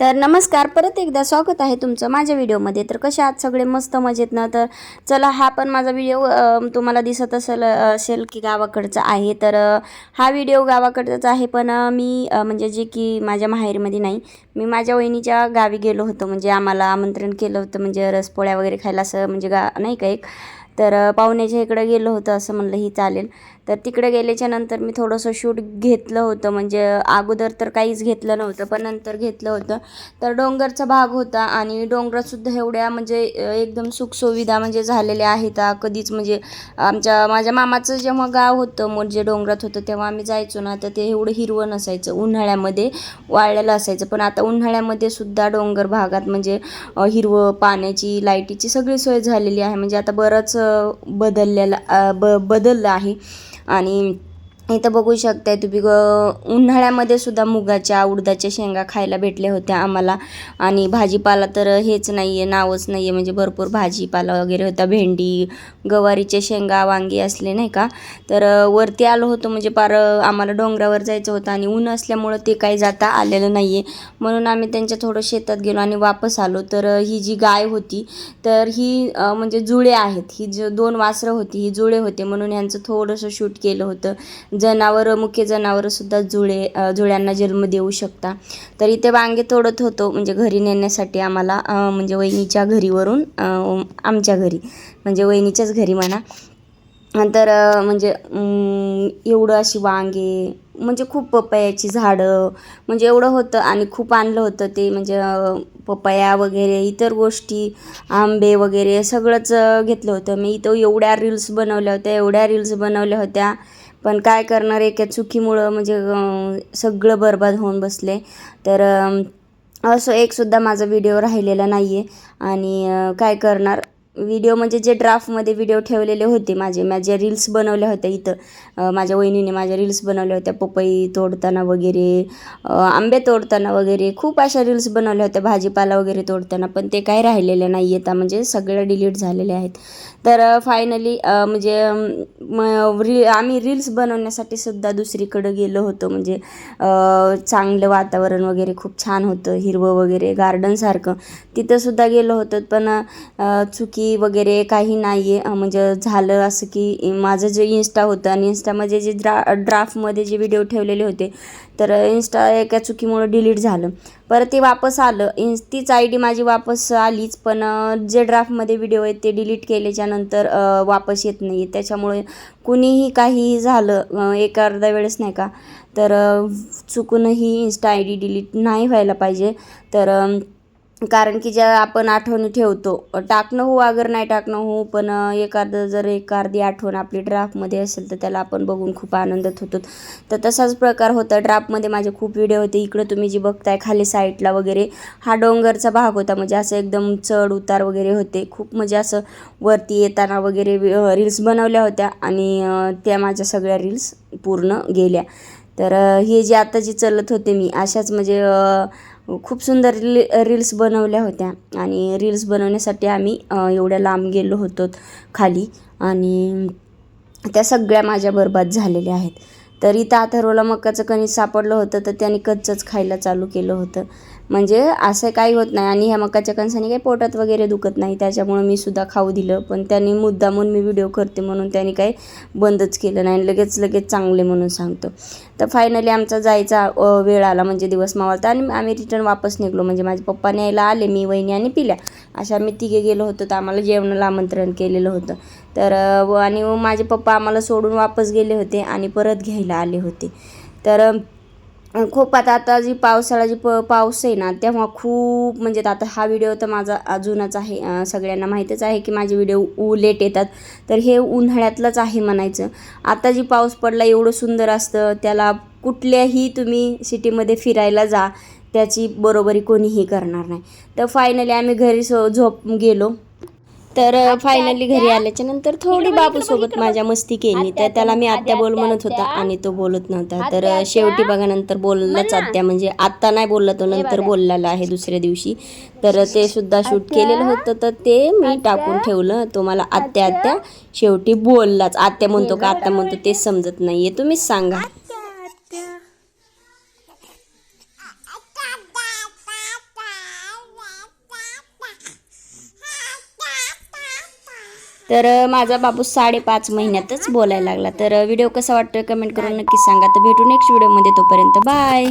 तर नमस्कार परत एकदा स्वागत आहे तुमचं माझ्या व्हिडिओमध्ये. तर कशा आहात सगळे? मस्त मजेत ना तर चला हा पण माझा व्हिडिओ तुम्हाला दिसत असेल असेल की गावाकडचा आहे. तर हा व्हिडिओ गावाकडचाच आहे पण मी म्हणजे जे की माझ्या माहेरमध्ये नाही मी माझ्या वहिनीच्या गावी गेलो होतो. म्हणजे आम्हाला आमंत्रण केलं होतं म्हणजे रसपोळ्या वगैरे खायला असं म्हणजे गा नाही का एक? तर पाहुण्याच्या इकडं गेलो होतं असं म्हणलं ही चालेल. तर तिकडे गेल्याच्यानंतर मी थोडंसं शूट घेतलं होतं. म्हणजे अगोदर तर काहीच घेतलं नव्हतं पण नंतर घेतलं होतं. तर डोंगरचा भाग होता आणि डोंगरातसुद्धा एवढ्या म्हणजे एकदम सुखसुविधा म्हणजे झालेल्या आहेत. कधीच म्हणजे आमच्या माझ्या मामाचं जेव्हा गाव होतं म्हणजे डोंगरात होतं तेव्हा आम्ही जायचो ना तर ते एवढं हिरवं नसायचं. उन्हाळ्यामध्ये वाळलेलं असायचं. पण आता उन्हाळ्यामध्ये सुद्धा डोंगर भागात म्हणजे हिरवं पाण्याची लाईटीची सगळी सोय झालेली आहे. म्हणजे आता बरंच बदललेलं ब बदललं आहे. आणि इथं बघू शकताय तुम्ही ग उन्हाळ्यामध्ये सुद्धा मुगाच्या उडदाच्या शेंगा खायला भेटल्या होत्या आम्हाला. आणि भाजीपाला तर हेच नाही आहे नावच नाही आहे म्हणजे भरपूर भाजीपाला वगैरे होता. भेंडी गवारीच्या शेंगा वांगी असले नाही का? तर वरती आलो होतो म्हणजे पार आम्हाला डोंगरावर जायचं होतं आणि ऊन असल्यामुळं ते काही जाता आलेलं नाही आहे म्हणून आम्ही त्यांच्या थोडं शेतात गेलो आणि वापस आलो. तर ही जी गाय होती तर ही म्हणजे जुळे आहेत. ही जो दोन वासरं होती ही जुळे होते म्हणून ह्यांचं थोडंसं शूट केलं होतं. जनावरं मुख्य जनावरंसुद्धा जुळे जुळ्यांना जन्म देऊ शकता. तर इथे वांगे तोडत होतो म्हणजे घरी नेण्यासाठी आम्हाला म्हणजे वहिनीच्या घरीवरून आमच्या घरी म्हणजे वहिनीच्याच घरी म्हणा. तर म्हणजे एवढं अशी वांगे म्हणजे खूप पपयाची झाडं म्हणजे एवढं होतं आणि खूप आणलं होतं ते म्हणजे पपया वगैरे इतर गोष्टी आंबे वगैरे सगळंच घेतलं होतं. मी इथं एवढ्या रील्स बनवल्या होत्या एवढ्या रील्स बनवल्या होत्या. पण काय करणार एका चुकीमुळं म्हणजे सगळं बरबाद होऊन बसले. तर असं एकसुद्धा माझा व्हिडिओ राहिलेला नाही आहे आणि काय करणार? व्हिडिओ म्हणजे जे ड्राफ्टमध्ये व्हिडिओ ठेवलेले होते माझे माझ्या रील्स बनवल्या होत्या इथं माझ्या वहिनीने माझ्या रील्स बनवल्या होत्या पपई तोडताना वगैरे आंबे तोडताना वगैरे खूप अशा रील्स बनवल्या होत्या भाजीपाला वगैरे तोडताना पण ते काही राहिलेले नाही आहेत म्हणजे सगळ्या डिलीट झालेले आहेत. तर फायनली म्हणजे री आम्ही रील्स बनवण्यासाठी सुद्धा दुसरीकडं गेलो होतो म्हणजे चांगलं वातावरण वगैरे खूप छान होतं हिरवं वगैरे गार्डनसारखं तिथंसुद्धा गेलो होतो पण चुकी की वगैरे काही नाही आहे म्हणजे झालं असं की माझं जे इन्स्टा होतं आणि इन्स्टामध्ये जे ड्रा ड्राफ्टमध्ये जे व्हिडिओ ठेवलेले होते तर इन्स्टा एका चुकीमुळं डिलीट झालं. परत ते वापस आलं. इन्स तीच आय डी माझी वापस आलीच पण जे ड्राफ्टमध्ये व्हिडिओ आहेत ते डिलीट केल्याच्यानंतर वापस येत नाही त्याच्यामुळे कुणीही काहीही झालं एक अर्धा वेळेस नाही का? तर चुकूनही इन्स्टा आय डी डिलीट नाही व्हायला पाहिजे. तर कारण की ज्या आपण आठवणी ठेवतो टाकणं हो अगर नाही टाकणं हो पण एखादं जर एखादी आठवण आपली ड्राफ्टमध्ये असेल तर त्याला आपण बघून खूप आनंदात होतो. तर तसाच प्रकार होता. ड्राफ्टमध्ये माझे खूप व्हिडिओ होते. इकडं तुम्ही जी बघताय खाली साईडला वगैरे हा डोंगरचा भाग होता. म्हणजे असं एकदम चढ उतार वगैरे होते. खूप म्हणजे असं वरती येताना वगैरे रील्स बनवल्या होत्या आणि त्या माझ्या सगळ्या रील्स पूर्ण गेल्या. तर हे जे आता जी चलत होते मी अशाच म्हणजे खूप सुंदर रील रील्स बनवल्या होत्या. आणि रील्स बनवण्यासाठी आम्ही एवढ्या लांब गेलो होतो खाली. आणि त्या सगळ्या माझ्या बरबाद झालेल्या आहेत. तर इथं अथर्वला मक्काचं कणीस सापडलं होतं तर त्याने कच्चंच खायला चालू केलं होतं. म्हणजे असं काही होत नाही. आणि ह्या मकाच्या कणसाने काही पोटात वगैरे दुखत नाही. त्याच्यामुळं मी सुद्धा खाऊ दिलं. पण त्यांनी मुद्दामून मी व्हिडिओ करते म्हणून त्यांनी काही बंदच केलं नाही. लगेच लगेच चांगले म्हणून सांगतो. तर फायनली आमचा जायचा वेळ आला. म्हणजे दिवस मावळता. आणि आम्ही रिटर्न वापस निघलो. म्हणजे माझे पप्पा न्यायला आले. मी वहिनी आणि पिल्या. अशा आम्ही तिघे गेलो होतो. तर आम्हाला जेवणाला आमंत्रण केलेलं होतं. तर आणि माझे पप्पा आम्हाला सोडून वापस गेले होते. आणि परत घ्यायला आले होते. तर खूप आता आता जी पावसाळा जी प पाऊस आहे ना तेव्हा खूप म्हणजे आता हा व्हिडिओ तर माझा अजूनच आहे. सगळ्यांना माहीतच आहे की माझे व्हिडिओ उलेट लेट येतात. तर हे उन्हाळ्यातलंच आहे म्हणायचं. आता जी पाऊस पडला एवढं सुंदर असतं. त्याला कुठल्याही तुम्ही सिटीमध्ये फिरायला जा. त्याची बरोबरी कोणीही करणार नाही. तर फायनली आम्ही घरी सो झोप गेलो. तर फायनली घरी आल्याच्यानंतर थोडी बाबूसोबत माझ्या मस्ती केली. तर त्याला मी आत्या बोल म्हणत होता आणि तो बोलत नव्हता. तर शेवटी बघा नंतर बोललाच आत्या. म्हणजे आत्ता नाही बोलला तो नंतर बोललेला आहे दुसऱ्या दिवशी. तर ते सुद्धा शूट केलेलं होतं. तर ते मी टाकून ठेवलं. तो मला आत्या आत्या. शेवटी बोललाच. आत्या म्हणतो का आत्या म्हणतो ते समजत नाहीये. तुम्हीच सांगा. तर माझा बाबू साडेपाच महिन्यातच बोलायला लागला. तर व्हिडिओ कसा वाटतोय कमेंट करून नक्की सांगा. तर भेटू नेक्स्ट व्हिडिओमध्ये तोपर्यंत. बाय!